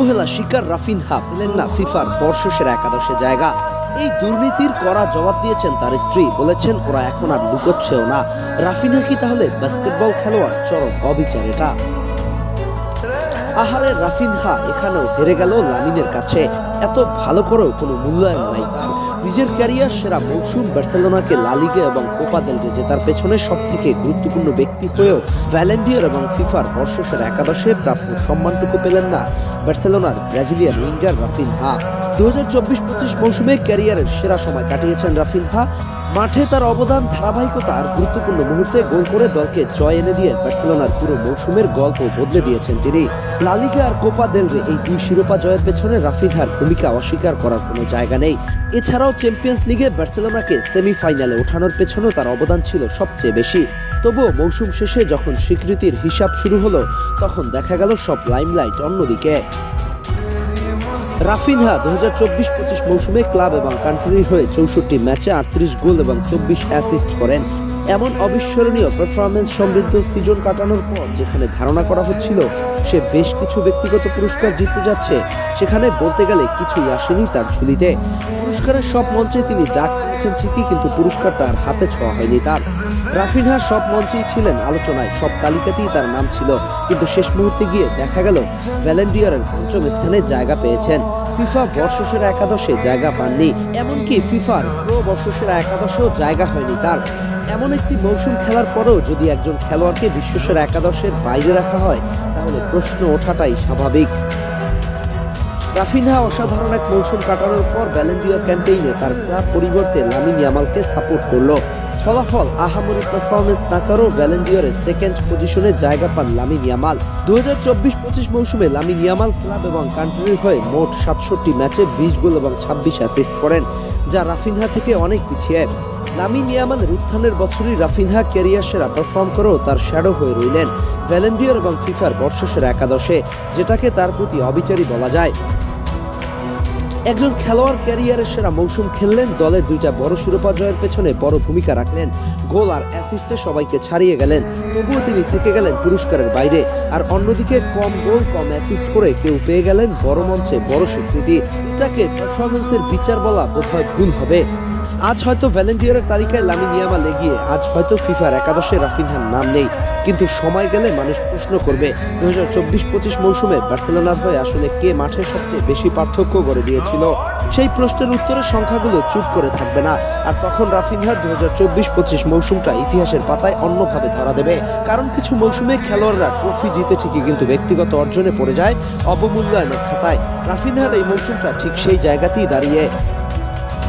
অবহেলা শিকার রাফিনহা পেলেন না ফিফার বর্ষসের একাদশে জায়গা। এই দুর্নীতির করা জবাব দিয়েছেন তার স্ত্রী। বলেছেন, ওরা এখন আর লুকোচ্ছেও না। রাফিনহা কি তাহলে বাস্কেটবল খেলোয়াড়? চরম অবিচার এটা। আহারে রাফিনহা এখানেও হেরে গেল লামিনের কাছে। এত ভালো করেও কোনো মূল্যায়ন নাই নিজের ক্যারিয়ার সেরা মৌসুম বার্সেলোনাকে লালিগে এবং কোপা দেল রে জেতার পেছনে সব থেকে গুরুত্বপূর্ণ ব্যক্তি হয়েও ভ্যালেন্ডিয়ার এবং ফিফার বর্ষসের একাদশে প্রাপ্য সম্মানটুকু পেলেন না। বার্সেলোনার ব্রাজিলিয়ান উইঙ্গার রাফিনহা। দু হাজার চব্বিশ পঁচিশ মৌসুমে ক্যারিয়ারের সেরা সময় কাটিয়েছেন রাফিনহা। মাঠে তার অবদান, ধারাবাহিকতা আর গুরুত্বপূর্ণ মুহূর্তে গোল করে দলকে জয় এনে দিয়ে বার্সেলোনার পুরো মৌসুমের গল্প বদলে দিয়েছেন তিনি। লালিগা আর কোপা দেল রে এই দুই শিরোপা জয়ের পেছনে রাফিনহার ভূমিকা অস্বীকার করার কোনো জায়গা নেই। এছাড়াও চ্যাম্পিয়ন্স লিগে বার্সেলোনাকে সেমিফাইনালে ওঠানোর পেছনেও তার অবদান ছিল সবচেয়ে বেশি। তবুও মৌসুম শেষে যখন স্বীকৃতির হিসাব শুরু হলো, তখন দেখা গেল সব লাইমলাইট অন্যদিকে। রাফিনহা দু হাজার চব্বিশ পঁচিশ মৌসুমে ক্লাব এবং কান্ট্রির হয়ে চৌষট্টি ম্যাচে আটত্রিশ গোল এবং চব্বিশ অ্যাসিস্ট করেন। এমন অবিস্মরণীয় পারফরমেন্স সমৃদ্ধ সিজন কাটানোর পর যেখানে ধারণা করা হচ্ছিল সে বেশ কিছু ব্যক্তিগত পুরস্কার জিততে যাচ্ছে, সেখানে বলতে গেলে কিছুই আসেনি তার ঝুলিতে। পুরস্কারের সব মঞ্চে তিনি ডাক পেয়েছেন ঠিকই, কিন্তু পুরস্কারটা আর হাতে ছোঁয়া হয়নি তার। রাফিনহা সব মঞ্চেই ছিলেন আলোচনায়, সব তালিকাতেই তার নাম ছিল। কিন্তু শেষ মুহূর্তে গিয়ে দেখা গেল ভ্যালেন্ডিয়ারের পঞ্চম স্থানে জায়গা পেয়েছেন। ফিফা বর্ষসেরা একাদশে জায়গা পাননি, এমনকি ফিফার প্রো বর্ষসেরা একাদশেও জায়গা হয়নি তার। এমন একটি মৌসুম খেলার পরেও যদি একজন খেলোয়াড়কে বিশ্বসেরা একাদশের বাইরে রাখা হয়, তাহলে প্রশ্ন ওঠাটাই স্বাভাবিক। রাফিনহা অসাধারণ এক মৌসুম কাটানোর পর ভ্যালেন্ডিয়ার ক্যাম্পেইনে তার ক্লাব পরিবর্তে লামিন ইয়ামালকে সাপোর্ট করল। ফলাফল, আহামরি পারফরমেন্স না করেও ভ্যালেন্ডিয়ারের সেকেন্ড পজিশনে জায়গা পান লামিন ইয়ামাল। দু হাজার চব্বিশ পঁচিশ মৌসুমে লামিন ইয়ামাল ক্লাব এবং কান্ট্রির হয়ে মোট সাতষট্টি ম্যাচে বিশ গোল এবং ছাব্বিশ অ্যাসিস্ট করেন, যা রাফিনহা থেকে অনেক পিছিয়ে। লামিন ইয়ামালের উত্থানের বছরই রাফিনহা ক্যারিয়ার সেরা পারফর্ম করেও তার শ্যাডো হয়ে রইলেন ভ্যালেন্ডিয়ার এবং ফিফার বর্ষসেরা একাদশে, যেটাকে তার প্রতি অবিচারী বলা যায়। একজন খেলোয়াড় ক্যারিয়ারের সেরা মৌসুম খেললেন, দলের দুইটা বড় শিরোপা জয়ের পেছনে বড় ভূমিকা রাখলেন। গোল আর অ্যাসিস্টে সবাইকে ছাড়িয়ে গেলেন, তবুও তিনি থেকে গেলেন পুরস্কারের বাইরে। আর অন্যদিকে কম গোল, কম অ্যাসিস্ট করে কেউ পেয়ে গেলেন বড় মঞ্চে বড় স্বীকৃতি এটাকে পারফরমেন্সের বিচার বলা বোধহয় ভুল হবে। আজ হয়তো ভ্যালেন্টিয়ারের তালিকায় লামিন ইয়ামাল এগিয়ে, আজ হয়তো ফিফার একাদশে রাফিনহার নাম নেই। কিন্তু সময় গেলে মানুষ প্রশ্ন করবে দু হাজার চব্বিশ পঁচিশ মৌসুমে বার্সেলোনার হয়ে আসলে কে মাঠে সবচেয়ে বেশি পার্থক্য করে দিয়েছিল? সেই প্রশ্নের উত্তরের সংখ্যাগুলো চুপ করে থাকবে না। আর তখন রাফিনহার দু হাজার চব্বিশ পঁচিশ মৌসুমটা ইতিহাসের পাতায় অন্যভাবে ধরা দেবে। কারণ কিছু মৌসুমে খেলোয়াড়রা ট্রফি জিতে ঠিকই কিন্তু ব্যক্তিগত অর্জনে পড়ে যায়, অবমূল্যায়নের খাতায়। রাফিনহার এই মৌসুমটা ঠিক সেই জায়গাতেই দাঁড়িয়ে।